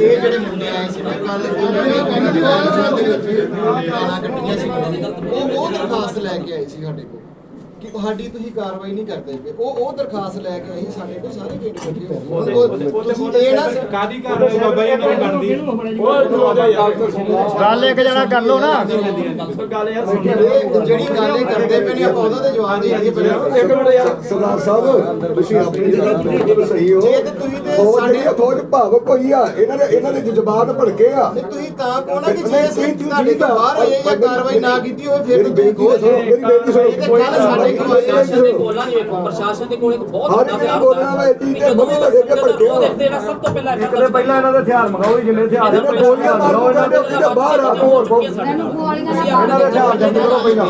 ਇਹ ਜਿਹੜੇ ਮੁੰਡੇ ਆਏ ਸੀ ਨਾ ਕੱਲ ਉਹਨਾਂ ਨੇ ਕਹਿੰਦੇ ਦੇ ਵਿੱਚ ਗਾਲਾਂ ਕੱਢੀਆਂ ਸੀ ਉਹ ਉਹ ਦਰਖਾਸਤ ਲੈ ਕੇ ਆਏ ਸੀ ਸਾਡੇ ਕੋਲ। ਕਿ ਸਾਡੀ ਤੁਸੀਂ ਕਾਰਵਾਈ ਨਹੀਂ ਕਰਦੇ ਪਏ। ਉਹ ਉਹ ਦਰਖਾਸਤ ਲੈ ਕੇ ਆਏ ਸੀ ਸਾਡੇ ਕੋਲ ਸਾਰੇ ਗੇਟ ਕੱਢੇ ਹੋਏ। ਉਹ- ਤੁਸੀਂ ਇਹ ਨਾ ਕਾਦੀ ਕਾਰਵਾਈ? ਬਾਬਾ ਜੀ ਇਹਨਾਂ ਬਣਦੀ। ਗੱਲ ਇੱਕ ਜਣਾ ਕਰ ਲੋ ਨਾ। ਗੱਲ ਯਾਰ ਸੁਣ। ਇਹ ਜਿਹੜੀ ਗੱਲ ਇਹ ਕਰਦੇ ਪਏ ਨੇ ਆਪਾਂ ਉਹਦਾ ਤੇ ਜਵਾਬ ਦੇ ਦਈਏ ਪਹਿਲਾਂ ਇੱਕ ਮਿੰਟ ਯਾਰ। ਸਰਦਾਰ ਸਾਹਿਬ ਤੁਸੀਂ ਆਪਣੀ ਜਗ੍ਹਾ ਬਿਲਕੁਲ ਸਹੀ ਹੋ। ਜੇ ਤੇ ਤੁਸੀਂ ਤੇ ਫੌਜ ਸਾਡੇ- ਫੌਜ ਭਾਵਕ ਹੋਈ ਆ। ਇਹਨਾਂ ਦੇ ਇਹਨਾਂ ਦੇ ਜਜ਼ਬਾਤ ਭੜਕੇ ਆ। ਤੇ ਤੁਸੀਂ ਤਾਂ ਕਹੋ ਨਾ ਕਿ ਜੇ ਨਹੀਂ, ਅਸੀਂ ਤੁਹਾਡੇ ਤੋਂ ਬਾਹਰ ਆਏ ਜਾਂ ਕਾਰਵਾਈ ਨਾ ਕੀਤੀ ਹੋਵੇ ਫਿਰ ਤੁਸੀਂ ਸੁਣੋ ਮੇਰੀ ਬੇਨਤੀ ਸੁਣੋ। ਇਹ ਸਾਡੇ। ਪ੍ਰਸ਼ਾਸਨ ਦੇ ਕੋਲ ਨਾ ਦੇਖੋ ਪ੍ਰਸ਼ਾਸਨ ਦੇ ਕੋਲ ਇੱਕ ਬਹੁਤ ਵੱਡਾ ਹਥਿਆਰ ਬੋਲਣਾ ਵਾ, ਇਹ ਚੀਜ਼ ਤੇ ਜਦੋਂ ਮੰਮੀ ਤੁਹਾਡੇ ਅੱਗੇ ਭੜਕੇ ਹੋ। ਉਹ ਦੇਖਦੇ ਨਾ ਸਭ ਤੋਂ ਪਹਿਲਾਂ ਇੱਕ ਦੇ ਪਹਿਲਾਂ ਇਹਨਾਂ ਦੇ ਹਥਿਆਰ ਮੰਗਾਓ ਜੀ, ਜਿੰਨੇ ਹਥਿਆਰ ਇਹਨੇ ਗੋਲੀਆਂ ਮਾਰ ਕੇ ਕਹਿੰਦੇ ਉੱਥੇ ਤਾਂ ਬਾਹਰ ਆ ਹੋਰ ਬਹੁਤ ਮੈਨੂੰ ਗੋਲੀਆਂ ਨਾਲ ਇਹਨਾਂ ਦੇ ਹਥਿਆਰ ਜੰਦ ਕਰੋ ਪਹਿਲਾਂ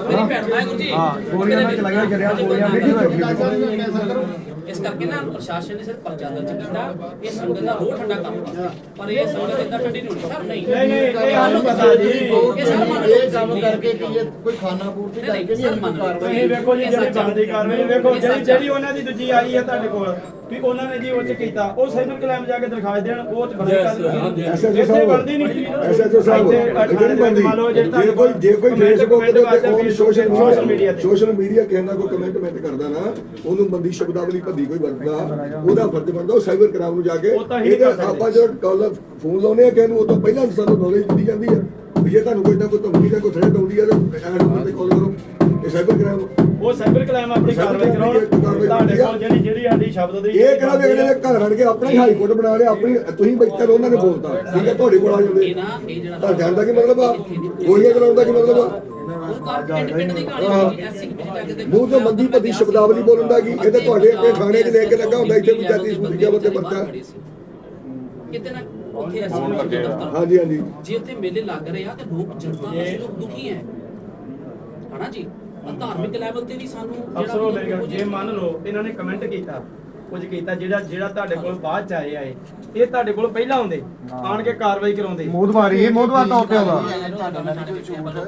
ਮੇਰੀ ਭੈਣ ਵਾਹਿਗੁਰੂ ਜੀ। ਹਾਂ ਗੋਲੀਆਂ ਨਾਲ ਚਲਾਈਆਂ ਜਰਿਆ ਗੋਲੀਆਂ ਨਹੀਂ ਇਸ ਕਰਕੇ ਨਾ ਪ੍ਰਸ਼ਾਸਨ ਨੇ ਸਿਰਫ ਪਰਚਾ ਦਰਜ ਕੀਤਾ ਇਹ ਸੰਗਤ ਦਾ ਰੋਹ ਠੰਡਾ ਕੰਮ ਵਾਸਤੇ ਪਰ ਇਹ ਸੰਗਤ ਇਦਾਂ ਠੰਡੀ ਨਹੀਂ ਸਰ ਨਹੀਂ। ਨਹੀਂ, ਇਹ ਪਤਾ ਜੀ। ਇਹ ਸਰ ਮੰਨ ਲਓ ਇਹ ਕੰਮ ਕਰਕੇ ਕੀ ਇਹ ਕੋਈ ਖਾਣਾ ਪੂਰਤੀ ਕਰਕੇ ਨਹੀਂ ਸਰ, ਮੰਨ ਲਓ। ਕਾਰਵਾਈ ਤੁਸੀਂ। ਵੇਖੋ ਜੀ ਇਹ ਜਿਹੜੀ। ਬਣਦੀ ਕਾਰਵਾਈ ਵੇਖੋ ਇਹ ਜਿਹੜੀ। ਜਿਹੜੀ ਉਹਨਾਂ ਦੀ ਦੂਜੀ ਆਈ ਹੈ ਤੁਹਾਡੇ ਕੋਲ ਵੀ ਉਹਨਾਂ ਨੇ ਜੀ ਉਹ ਚ ਕੀਤਾ ਉਹ ਸਾਈਬਰ ਕਲਾਮ ਜਾ ਕੇ ਦਰਖਾਸਤ ਦੇਣ ਉਹ ਚ ਬਣਦੀ ਕਾਰਵਾਈ ਐਸਐਚਓ ਇੱਥੇ ਬਣਦੀ ਨਹੀਂ ਸਾਹਿਬ ਐਸਐਚਓ ਸਾਹਿਬ ਨਹੀਂ ਬਣਦੀ ਜੇ ਕੋਈ ਜੇ ਕੋਈ ਫੇਸਬੁੱਕ ਤੇ ਕੋਈ ਸੋਸ਼ਲ ਸੋਸ਼ਲ ਮੀਡੀਆ ਤੇ। ਸੋਸ਼ਲ ਮੀਡੀਆ ਨਾਲ ਕੋਈ ਕਮੈਂਟ ਮੈਂਟ ਕਰਦਾ ਨਾ ਉਹਨੂੰ ਬੰਦੀ ਸ਼ਬਦਾਵਲੀ ਭੱਦੀ ਕੋਈ ਵਰਤਦਾ ਉਹਦਾ ਫਰਜ਼ ਬਣਦਾ ਉਹ ਸਾਈਬਰ ਕ੍ਰਾਈਮ ਨੂੰ ਜਾ ਕੇ ਇਹਦੇ ਕਰ ਸਕਦੇ। ਆਪਾਂ ਜੋ ਕਾਲ ਫੋਨ ਲਾਉਨੇ ਆ ਕਿਸੇ ਨੂੰ ਉਹ ਤੋਂ ਪਹਿਲਾਂ ਸਾਨੂੰ ਨੌਲੇਜ ਦਿੱਤੀ ਜਾਂਦੀ ਹੈ। ਵੀ ਜੇ ਤੁਹਾਨੂੰ ਕੋਈ ਨਾ ਕੋਈ ਧਮਕੀ ਜਾਂ ਕੋਈ ਥ੍ਰੈਟ ਆਉਂਦੀ ਹੈ ਤਾਂ ਐਡ ਨੰਬਰ ਤੇ ਕਾਲ ਕਰੋ। ਇਹ ਸਾਈਬਰ ਕ੍ਰਾਈਮ ਉਹ ਸਾਈਬਰ ਕਲਾਮ ਆਪਣੀ ਕਾਰਵਾਈ ਕਰਾਉਣ। ਤੁਹਾਡੇ। ਕੋਲ ਜਿਹੜੀ ਜਿਹੜੀ ਸਾਡੀ ਸ਼ਬਦ ਦੀ ਇਹ ਕਿਹੜਾ ਵੇਖਦੇ ਨੇ? ਘਰ ਆਣ ਕੇ ਆਪਣਾ ਹੀ ਹਾਈ ਕੋਰਟ ਬਣਾ ਲਿਆ ਆਪਣੀ ਤੁਸੀਂ ਬੈਠੇ ਰਹੋ ਉਹਨਾਂ ਨੇ ਬੋਲਤਾ। ਠੀਕ ਹੈ ਤੁਹਾਡੇ ਕੋਲ ਆ ਜਾਂਦੇ। ਇਹ ਨਾ ਇਹ ਜਿਹੜਾ ਤਾਂ ਜਾਣਦਾ ਕੀ ਮਤਲਬ ਆ? ਗੋਲੀਆਂ ਚਲਾਉਣ ਦਾ ਕੀ ਮਤਲਬ ਆ? ਮੂੰਹ ਤੋਂ ਮੰਦੀ ਭੱਦੀ ਸ਼ਬਦਾਵਲੀ ਬੋਲਣ ਦਾ ਕੀ? ਇਹ ਤਾਂ ਤੁਹਾਡੇ ਆਪਣੇ ਥਾਣੇ 'ਚ ਲੈ ਕੇ ਲੱਗਾ ਹੁੰਦਾ ਇੱਥੇ ਵੀ ਜਾਤੀ ਸੂਚੀਆਂ ਉੱਤੇ ਪਰਚਾ। ਕਿਤੇ ਨਾ ਉੱਥੇ ਦਫ਼ਤਰ ਹਾਂਜੀ ਹਾਂਜੀ। ਜੇ ਉੱਥੇ ਮੇਲੇ ਲੱਗ ਰਹੇ ਆ ਤੇ ਲੋਕ ਜਨਤਾ ਅਸੀਂ ਲੋਕ ਦੁਖੀ ਹੈ। ਹਨਾ ਜੀ? ਧਾਰਮਿਕ ਲੈਵਲ ਤੇ ਵੀ ਸਾਨੂੰ ਕੁਝ- ਜੇ ਮੰਨ ਲਓ ਇਹਨਾਂ ਨੇ ਕਮੈਂਟ ਕੀਤਾ ਕੁਝ ਕੀਤਾ ਜਿਹੜਾ ਜਿਹੜਾ ਤੁਹਾਡੇ ਕੋਲ ਬਾਅਦ ਚ ਆਏ ਆਏ ਇਹ। ਤੁਹਾਡੇ ਕੋਲ ਪਹਿਲਾਂ ਆਉਂਦੇ ਆਣ ਕੇ ਕਾਰਵਾਈ ਕਰਾਉਂਦੇ। ਮੋਦਵਾਰੀ ਇਹ ਮੋਦਵਾਰ ਤੌਰ ਤੇ ਆਉਂਦਾ।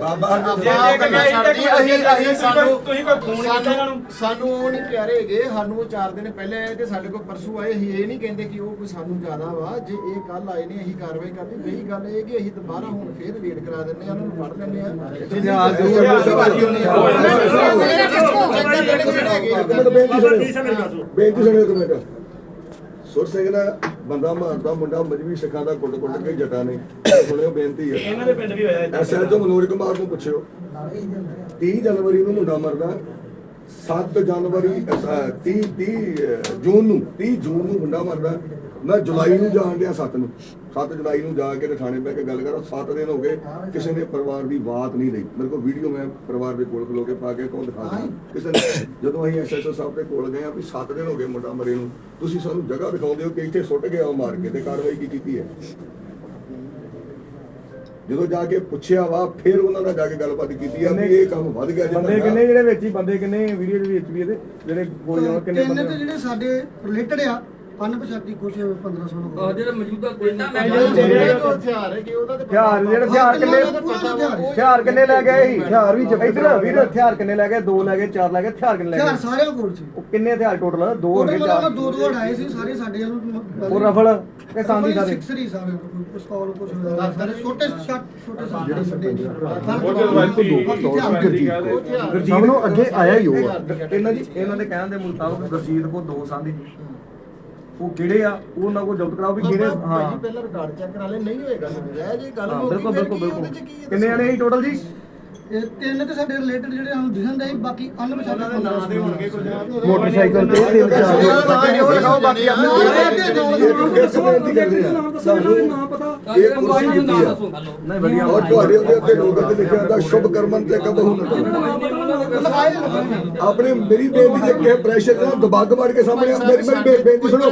ਬਾਬਾ ਜੇ ਜੇ ਕਿ ਮੈਂ ਇੱਥੇ ਕੋਈ ਅਸੀਂ ਅਸੀਂ ਸਾਨੂੰ ਤੁਸੀਂ ਕੋਈ ਫੋਨ ਕੀਤਾ ਇਹਨਾਂ ਨੂੰ। ਸਾਨੂੰ ਉਹ ਨਹੀਂ ਹੈਗੇ ਸਾਨੂੰ ਉਹ 4 ਦਿਨ ਪਹਿਲੇ ਆਏ ਤੇ ਸਾਡੇ ਕੋਲ ਪਰਸੂ ਆਏ ਅਸੀਂ ਇਹ ਨਹੀਂ ਕਹਿੰਦੇ ਕਿ ਉਹ ਕੋਈ ਸਾਨੂੰ ਜ਼ਿਆਦਾ ਵਾ। ਜੇ ਇਹ ਕੱਲ ਆਏ ਨੇ ਅਸੀਂ ਕਾਰਵਾਈ ਕਰਨੀ। ਮੇਰੀ ਗੱਲ ਇਹ ਕਿ ਅਸੀਂ ਦੁਬਾਰਾ ਹੁਣ ਫੇਰ ਵੇਟ ਕਰਾ ਦਿੰਦੇ ਆ ਉਹਨਾਂ ਨੂੰ ਫੜ ਲੈਂਦੇ ਆ ਇੱਕ ਮਿੰਟ ਬੇਨਤੀ ਸੁਣਿਓ ਬੇਨਤੀ ਸੁਣਿਓ ਇੱਕ ਮਿੰਟ ਸੁਰ ਸਿੰਘ ਦਾ ਬੰਦਾ ਮਾਰਦਾ ਮੁੰਡਾ ਮਜਬੀ ਸਿੱਖਾਂ ਦਾ ਕੁੱਟ ਕੁੱਟ ਕੇ ਜਟਾ ਨੇ। ਸੁਣਿਓ ਬੇਨਤੀ ਹੈ। ਇਹਨਾਂ ਦੇ ਪਿੰਡ ਵੀ ਹੋਇਆ। ਐਸਐਚਓ ਮਨੋਜ ਕੁਮਾਰ ਨੂੰ ਪੁੱਛਿਓ। 30 ਜਨਵਰੀ ਨੂੰ ਮੁੰਡਾ ਮਰਦਾ। 7 ਜਨਵਰੀ 30 30 ਜੂਨ ਨੂੰ 30 ਜੂਨ ਨੂੰ ਮੁੰਡਾ ਮਰਦਾ। ਮੈਂ ਜੁਲਾਈ ਨੂੰ ਜਾਣ ਡਿਆ 7 ਨੂੰ। 7 ਜੁਲਾਈ ਨੂੰ ਜਾ ਕੇ ਥਾਣੇ ਬਹਿ ਕੇ ਗੱਲ ਕਰਾਂ। 7 ਦਿਨ ਹੋ ਗਏ, ਕਿਸੇ ਨੇ ਪਰਿਵਾਰ ਦੀ ਬਾਤ ਨਹੀਂ ਲਈ। ਮੇਰੇ ਕੋਲ ਵੀਡੀਓ ਮੈਂ ਪਰਿਵਾਰ ਦੇ ਕੋਲ ਖਲੋ ਕੇ ਪਾ ਕੇ ਕੌਣ ਦਿਖਾ ਦਿਆਂ ਕਿਸੇ ਨੇ ਜਦੋਂ ਅਸੀਂ ਐਸਐਚਓ ਸਾਹਿਬ ਦੇ ਕੋਲ ਗਏ ਆ ਵੀ 7 ਦਿਨ ਹੋ ਗਏ ਮੁੰਡਾ ਮਰੇ ਨੂੰ, ਤੁਸੀਂ ਸਾਨੂੰ ਜਗ੍ਹਾ ਦਿਖਾਉਂਦੇ ਹੋ ਕਿ ਇੱਥੇ ਸੁੱਟ ਗਿਆ ਉਹ ਮਾਰ ਕੇ ਤੇ ਕਾਰਵਾਈ ਕੀ ਕੀਤੀ ਹੈ? ਜਦੋਂ ਜਾ ਕੇ ਪੁੱਛਿਆ ਵਾ ਫਿਰ ਉਹਨਾਂ ਨਾਲ ਜਾ ਕੇ ਗੱਲਬਾਤ ਕੀਤੀ ਆ ਵੀ ਇਹ ਕੰਮ ਵੱਧ ਗਿਆ ਬੰਦੇ ਕਿੰਨੇ ਜਿਹੜੇ ਵਿੱਚ ਹੀ ਬੰਦੇ ਕਿੰਨੇ ਵੀਡੀਓ ਦੇ ਵਿੱਚ ਵੀ ਇਹਦੇ ਜਿਹੜੇ ਗੋਲੀਆਂ ਕਿੰਨੇ ਤਿੰਨ ਤੇ ਬੰਦੇ ਜਿਹੜੇ ਸਾਡੇ ਰਿਲੇਟਡ ਆ ਅਨਪਛਾਤੀ ਕੁਝ 15 16 ਜਿਹੜਾ ਮੌਜੂਦਾ ਪਿੰਡਾਂ ਮੈਂ ਹਥਿਆਰ ਹੈ ਕਿ ਉਹਦਾ ਤੇ ਹਥਿਆਰ ਜਿਹੜੇ ਹਥਿਆਰ ਕਿੰਨੇ ਹਥਿਆਰ ਕਿੰਨੇ ਲੈ ਗਏ ਸੀ? ਹਥਿਆਰ ਵੀ ਇਧਰ ਵੀਰ ਹਥਿਆਰ ਕਿੰਨੇ ਲੈ ਗਏ? ਦੋ ਲੈ ਗਏ ਚਾਰ ਲੈ ਗਏ ਹਥਿਆਰ ਕਿੰਨੇ ਲੈ ਹਥਿਆਰ ਗਏ ਸਾਰਿਆਂ ਕੋਲ ਸੀ। ਉਹ ਕਿੰਨੇ ਹਥਿਆਰ ਟੋਟਲ ਦੋ ਉਹਦੇ ਹੋਣਗੇ ਮਤਲਬ ਚਾਰ ਦੋ ਦੋ ਆਏ ਸੀ ਸਾਰੇ ਸਾਡੇ ਨੂੰ ਉਹ ਰਫਲ ਤੇ ਸਾਂਦੀ ਸਾਰੇ। ਸਿਕਸਰੀ ਸਾਰੇ ਪਿਸਤੌਲ ਕੁਝ ਸਾਰੇ ਛੋਟੇ ਛੱਟ ਛੋਟੇ ਸਾਰੇ ਸਭ ਨੂੰ ਅੱਗੇ ਆਇਆ ਹੀ ਉਹ ਆ। ਇਹਨਾਂ ਦੀ ਇਹਨਾਂ ਦੇ ਕਹਿਣ ਦੇ ਮੁਤਾਬਕ ਗੁਰਜੀਤ ਕੋ ਦੋ ਸੰਦੀ ਉਹ ਕਿਹੜੇ ਆ? ਉਹ ਉਹਨਾਂ ਕੋ ਜ਼ਬਤ ਕਰਾਓ ਵੀ ਕਿਹੜੇ ਹਾਂ। ਹਾਂ ਪਹਿਲਾਂ ਰਿਕਾਰਡ ਚੈੱਕ ਕਰਾ ਲੈ ਨਹੀਂ ਹੋਏਗਾ ਰਹਿ ਜੇ ਗੱਲ ਹਾਂ, ਹੋ ਗਈ ਬਿਲਕੁਲ ਬਿਲਕੁਲ ਬਿਲਕੁਲ। ਕਿੰਨੇ ਆਣੇ ਸੀ ਟੋਟਲ ਜੀ? ਇਹ ਤਿੰਨ ਤੇ ਸਾਡੇ ਰਿਲੇਟਡ ਜਿਹੜੇ ਸਾਨੂੰ ਦਿਖਣ ਦੇ ਬਾਕੀ ਅਨਪਛਾਤੇ 15 ਦੇ ਹੋਣਗੇ ਕੁਝ। ਮੋਟਰਸਾਈਕਲ ਤੇ ਤਿੰਨ ਚਾਰ ਇਹ ਦਿਖਾਓ ਬਾਕੀ ਇਹ ਕੁਰਸੀ ਦਿੱਤੀ ਆ। ਨਹੀਂ ਵਧੀਆ ਔਰ ਤੁਹਾਡੇ ਉਹਦੇ ਉੱਤੇ ਲੋਕ ਤੇ ਲਿਖਿਆ ਹੁੰਦਾ ਸ਼ੁਭ ਕਰਮਨ ਤੇ ਕਬਹੂ ਨਾ ਆਪਣੇ ਮੇਰੀ ਬੇਨਤੀ ਜੇ ਕਿਸੇ ਪ੍ਰੈਸ਼ਰ ਨਾਲ ਦਬਾ ਕੇ ਵੜ ਕੇ ਸਾਹਮਣੇ ਮੇਰੀ ਮੇਰੀ ਬੇਨਤੀ ਸੁਣੋ।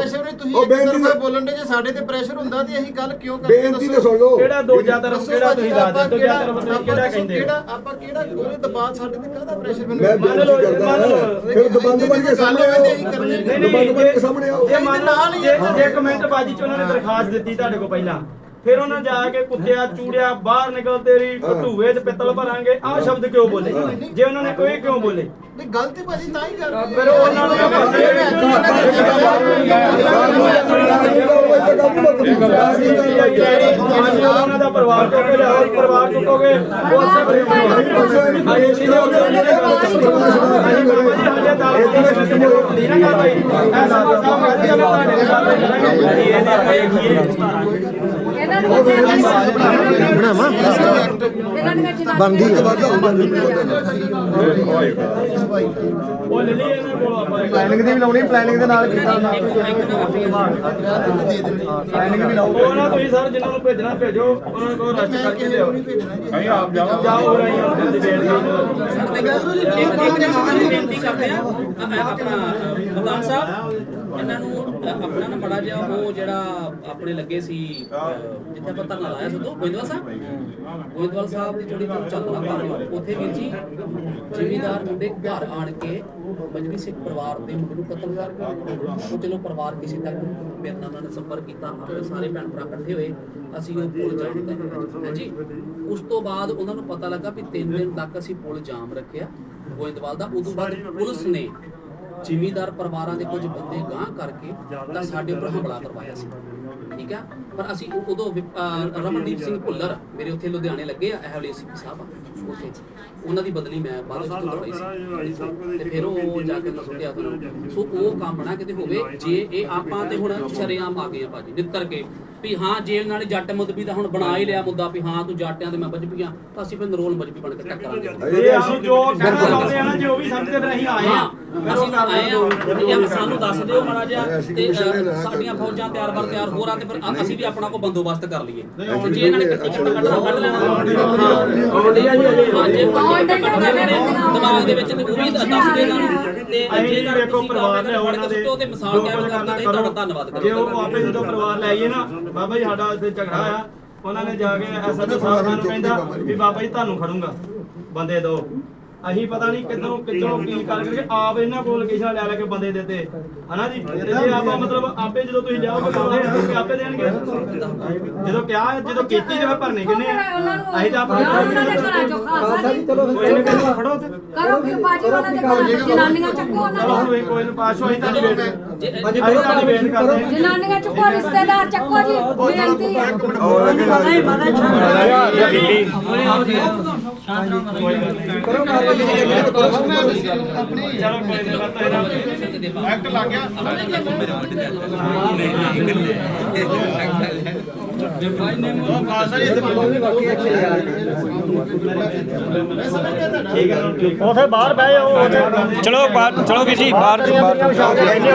ਉਹ ਬੇਨਤੀ ਤੇ ਬੋਲਣ ਦੇ ਜੇ ਸਾਡੇ ਤੇ ਪ੍ਰੈਸ਼ਰ ਹੁੰਦਾ ਤੇ ਅਸੀਂ ਗੱਲ ਕਿਉਂ ਕਰਦੇ? ਬੇਨਤੀ ਤੇ ਸੁਣ ਲਓ। ਕਿਹੜਾ ਦੋ ਧਰਮ ਕਿਹੜਾ ਤੁਸੀਂ ਦੱਸ ਦਿਓ। ਦੂਜਾ ਧਰਮ ਤੁਸੀਂ ਕਿਹੜਾ ਕਹਿੰਦੇ ਕਿਹੜਾ ਆਪਾਂ ਕਿਹੜਾ ਉਹਦੇ ਦਬਾਅ ਸਾਡੇ ਤੇ ਕਾਹਦਾ ਪ੍ਰੈਸ਼ਰ ਮੈਂ ਮੈਨੂੰ ਬੇਨਤੀ ਕਰਦਾ ਫਿਰ ਦਬੰਦ ਬਣ ਕੇ ਸਾਹਮਣੇ ਆਓ। ਨਹੀਂ। ਦਬੰਦ ਬਣ ਕੇ ਸਾਹਮਣੇ ਆਓ। ਜੇ ਮੰਨ ਲਓ ਜੇ ਜੇ ਕਮੈਂਟ ਬਾਜੀ ਚ ਉਹਨਾਂ ਨੇ ਦਰਖਾਸਤ ਦਿੱਤੀ ਤੁਹਾਡੇ ਕੋਲ ਪਹਿਲਾਂ ਫਿਰ ਉਹਨਾਂ ਜਾ ਕੇ ਕੁੱਤਿਆ ਚੂੜਿਆ ਬਾਹਰ ਨਿਕਲ ਤੇਰੀ ਭਟੂਏ 'ਚ ਪਿੱਤਲ ਭਰਾਂਗੇ ਆਹ ਸ਼ਬਦ ਕਿਉਂ ਬੋਲੇ ਜੇ ਉਹਨਾਂ ਨੇ ਕੋਈ ਕਿਉਂ ਬੋਲੇ ਨਹੀਂ ਗਲਤੀ ਭਾਜੀ ਤਾਂ ਹੀ ਕਰਦੇ ਫਿਰ ਉਹਨਾਂ ਨੂੰ ਉਹਨਾਂ ਦਾ ਪਰਿਵਾਰ ਚੁੱਕੋਗੇ ਉਸੇ ਪਰਿਵਾਰ ਲੋਕ ਹਜੇ ਤਾਂ ਹੁੰਦੀ ਨਾ ਗੱਲ ਭਾਈ ਐਸਾ ਕੋਈ ਕੰਮ ਕਰਦੇ ਮੈਂ ਤੁਹਾਡੇ ਨਾਲ ਇਹਨਾਂ ਨੂੰ ਬਣਾਵਾ ਨੂੰ ਬੰਦੀ ਪਲੈਨਿੰਗ ਦੀ ਵੀ ਲਾਉਣੀ ਪਲੈਨਿੰਗ ਦੇ ਨਾਲ ਕੀਤਾ ਨਾ। ਪਲੈਨਿੰਗ ਵੀ ਲਾਓ। ਉਹ ਨਾ ਤੁਸੀਂ ਸਰ ਜਿਨ੍ਹਾਂ ਨੂੰ ਭੇਜਣਾ ਭੇਜੋ। ਉਹਨਾਂ ਕੋਲ ਰਸਟ ਕਰਕੇ ਲਿਆਓ। ਅਸੀਂ ਆਪ ਜਾਵਾਂਗੇ ਜਾਓ ਰਹੀ ਹਾਂ ਡਿਬੇਟ ਇੱਕ ਇੱਕ ਜਮਾਨ ਦੀ ਬੇਨਤੀ ਕਰਦੇ ਆ। ਆਪਣਾ ਪ੍ਰਧਾਨ ਸਾਹਿਬ ਇਹਨਾਂ ਨੂੰ ਆਪਣਾ ਨਾ ਬੜਾ ਜਿਹਾ ਉਹ ਜਿਹੜਾ ਆਪਣੇ ਲੱਗੇ ਸੀ ਜਿੱਥੇ ਆਪਾਂ ਧਰਨਾ ਲਾਇਆ ਸੀ ਤੋਂ ਗੋਇੰਦਵਾਲ ਸਾਹਿਬ? ਗੋਇੰਦਵਾਲ ਸਾਹਿਬ ਦੀ ਥੋੜੀ ਦੂਰ ਚੱਲਣਾ ਪਾ ਉੱਥੇ ਵੀਰ ਜੀ ਜ਼ਿਮੀਦਾਰ ਮੁੰਡੇ ਘਰ ਆਣ ਕੇ ਮਜਬੀ ਸਿੱਖ ਪਰਿਵਾਰ ਦੇ ਮੁੰਡੇ ਨੂੰ ਕਤਲ ਕਰ ਉਹ ਚਲੋ ਪਰਿਵਾਰ ਕਿਸੇ ਤੱਕ ਮੇਰੇ ਨਾਲ ਉਹਨਾਂ ਨੇ ਸੰਪਰਕ ਕੀਤਾ ਆਪਣੇ ਸਾਰੇ ਭੈਣ ਭਰਾ ਇਕੱਠੇ ਹੋਏ। ਅਸੀਂ ਉਹ ਪੁਲ ਜਾਮ ਕਰ ਜੀ। ਉਸ ਤੋਂ ਬਾਅਦ ਉਹਨਾਂ ਨੂੰ ਪਤਾ ਲੱਗਾ ਵੀ 3 ਦਿਨ ਤੱਕ ਅਸੀਂ ਪੁਲ ਜਾਮ ਰੱਖਿਆ ਗੋਇੰਦਵਾਲ ਦਾ। ਉਦੋਂ ਬਾਅਦ ਪੁਲਿਸ ਨੇ ਜ਼ਿਮੀਦਾਰ ਪਰਿਵਾਰਾਂ ਦੇ ਕੁਝ ਬੰਦੇ ਗਾਂਹ ਕਰਕੇ ਤਾਂ ਸਾਡੇ ਉੱਪਰ ਹਮਲਾ ਕਰਵਾਇਆ ਸੀ। ਠੀਕ ਆ? ਪਰ ਅਸੀਂ ਉਦੋਂ ਰਮਨਦੀਪ ਸਿੰਘ ਭੁੱਲਰ ਮੇਰੇ ਉੱਥੇ ਲੁਧਿਆਣੇ ਲੱਗੇ ਆ ਇਹ ਵਾਲੇ ਸੀ ਸਾਹਿਬ ਉੱਥੇ। ਉਹਨਾਂ ਦੀ ਬਦਲੀ ਮੈਂ ਬਾਅਦ ਵਿੱਚ ਕਰਵਾਈ ਸੀ। ਤੇ ਫਿਰ ਉਹ ਜਾ ਕੇ ਸੁੱਟਿਆ ਉਹਨਾਂ ਸੋ ਉਹ ਕੰਮ ਨਾ ਕਿਤੇ ਹੋਵੇ ਜੇ ਇਹ ਆਪਾਂ ਤੇ ਹੁਣ ਸ਼ਰੇਆਮ ਆ ਗਏ ਆ ਭਾਜੀ ਨਿੱਤਰ ਕੇ। ਵੀ ਹਾਂ ਜੇ ਉਹਨਾਂ ਨੇ ਜੱਟ ਮਦਬੀ ਦਾ ਹੁਣ ਬਣਾ ਹੀ ਲਿਆ ਮੁੱਦਾ ਵੀ ਹਾਂ ਤੂੰ ਜਾਟਿਆਂ ਦੇ ਮੈਂ ਮਜਬੀਆਂ ਤਾਂ ਅਸੀਂ ਫਿਰ ਨਰੋਲ ਮਜਬੀ ਬਣ ਕੇ ਟੱਕਰਾਂਗੇ ਇਹ ਅਸੀਂ ਜੋ ਕਹਿਣਾ ਚਾਹੁੰਦੇ ਆ ਨਾ ਜੇ ਵੀ ਸਮਝਦੇ ਫਿਰ ਅਸੀਂ ਆਏ ਆ। ਅਸੀਂ ਆਏ ਆ ਜਾਂ ਸਾਨੂੰ ਦੱਸ ਦਿਓ ਮਾੜਾ ਜਿਹਾ ਤੇ ਅ, ਸਾਡੀਆਂ ਫੌਜਾਂ ਤਿਆਰ ਬਰ ਤਿਆਰ ਹੋ ਰਾਂ ਤੇ ਫਿਰ ਅਸੀਂ ਵੀ ਆਪਣਾ ਕੋ ਬੰਦੋਬਸਤ ਕਰ ਲਈਏ। ਤੇ ਜੇ ਇਹਨਾਂ ਨੇ ਟਿਕਟ ਕੱਢਣਾ ਕੱਢ ਲੈਣਾ। ਹਾਂ। ਹਾਂ ਜੇ ਦਿਮਾਗ ਦੇ ਵਿੱਚ ਤੇ ਉਹ ਵੀ ਦੱਸ ਦੇ ਨੂੰ ਤੇ ਜੇ ਜੀ ਨਾ ਵੇਖੋ ਤੁਸੀਂ ਪਰਿਵਾਰ ਲੈ ਉਹਨਾਂ ਦੇ ਤੇ ਮਿਸਾਲ ਕਾਇਮ ਕਰਨਾ ਤੇ ਤੁਹਾਡਾ ਧੰਨਵਾਦ ਜੇ ਉਹ ਆਪੇ ਜਦੋਂ ਪਰਿਵਾਰ ਲੈ ਆਈਏ ਨਾ ਬਾਬਾ ਜੀ ਸਾਡਾ ਇੱਥੇ ਝਗੜਾ ਆ ਉਹਨਾਂ ਨੇ ਜਾ ਕੇ ਐਸਐਚਓ ਸਾਹਿਬ ਨੂੰ ਕਹਿੰਦਾ ਵੀ ਬਾਬਾ ਜੀ ਤੁਹਾਨੂੰ ਖੜੂੰਗਾ ਬੰਦੇ ਦੋ। ਅਸੀਂ ਪਤਾ ਨਹੀਂ ਕਿੱਧਰੋਂ ਕਿੱਧਰੋਂ ਕੀ ਕਰ ਕਰਕੇ ਆਪ ਇਹਨਾਂ ਕੋਲ ਲੋਕੇਸ਼ਨ ਲੈ ਲੈ ਕੇ ਬੰਦੇ ਦਿੱਤੇ। ਹਨਾ ਜੀ? ਤੇ ਜੇ ਆਪਾਂ ਮਤਲਬ ਆਪੇ ਜਦੋਂ ਤੁਸੀਂ ਲਿਆਓਗੇ ਬੰਦੇ ਅਸੀਂ ਆਪੇ ਦੇਣਗੇ? ਜਦੋਂ ਕਿਹਾ ਜਦੋਂ ਕੀਤੀ ਤੇ ਫਿਰ ਭਰਨੇ ਕਿੰਨੇ? ਅਸੀਂ ਤਾਂ ਆਪਣੇ ਉਹਨਾਂ ਦੇ ਘਰਾਂ ਚੋਂ ਖਾਲਸਾ ਜੀ ਕੋਈ ਨਹੀਂ ਕਹਿੰਦਾ ਫੜੋ ਤੇ। ਕਰੋ ਕਿ ਬਾਜੀ ਉਹਨਾਂ ਦੇ ਘਰਾਂ ਜਨਾਨੀਆਂ ਚੱਕੋ ਉਹਨਾਂ ਚਲੋ ਨੂੰ ਕੋਈ ਨਾ ਪਾਸ ਹੋਈ ਤਾਂ ਵੇਟ ਜੇ- ਅਸੀਂ ਤੁਹਾਡੀ ਵੇਟ ਕਰਦੇ ਹਾਂ। ਜਨਾਨੀਆਂ ਚੱਕੋ ਰਿਸ਼ਤੇਦਾਰ ਚੱਕੋ ਜੀ। ਬੇਨਤੀ ਹੈ। ਚਲੋ ਕੋਈ ਨਹੀਂ ਕਰਤਾ ਇਹਦਾ ਐਕਟ ਲੱਗ ਗਿਆ। ਠੀਕ ਹੈ ਉਥੇ ਬਾਹਰ ਬਹਿ ਜਾਓ ਉੱਥੇ। ਚਲੋ ਬਾਹਰ ਚਲੋ ਵੀਰ ਜੀ ਬਾਹਰ ਇਹਨੂੰ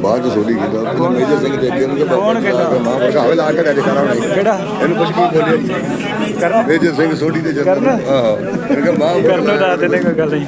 ਬਾਅਦ ਚ ਸੋਢੀ ਕੀਤਾ। ਮੇਜਰ ਸਿੰਘ ਦੇ ਅੱਗੇ ਉਹਨੂੰ ਕੌਣ ਕਹਿੰਦਾ ਮਾਂ ਭਗਾਵੇ ਲਾ ਕੇ ਲੈ ਕੇ ਸਾਰਾ ਕਿਹੜਾ? ਇਹਨੂੰ ਕੁਝ ਕੀ ਬੋਲਿਆ ਜੀ। ਮੇਜਰ ਸਿੰਘ ਸੋਢੀ ਦੇ ਜਨਮ ਆਹੋ ਇਹਨੂੰ ਮਾਂ ਕਰਨੋ ਦੱਸ ਦੇ ਕੋਈ ਗੱਲ ਨਹੀਂ।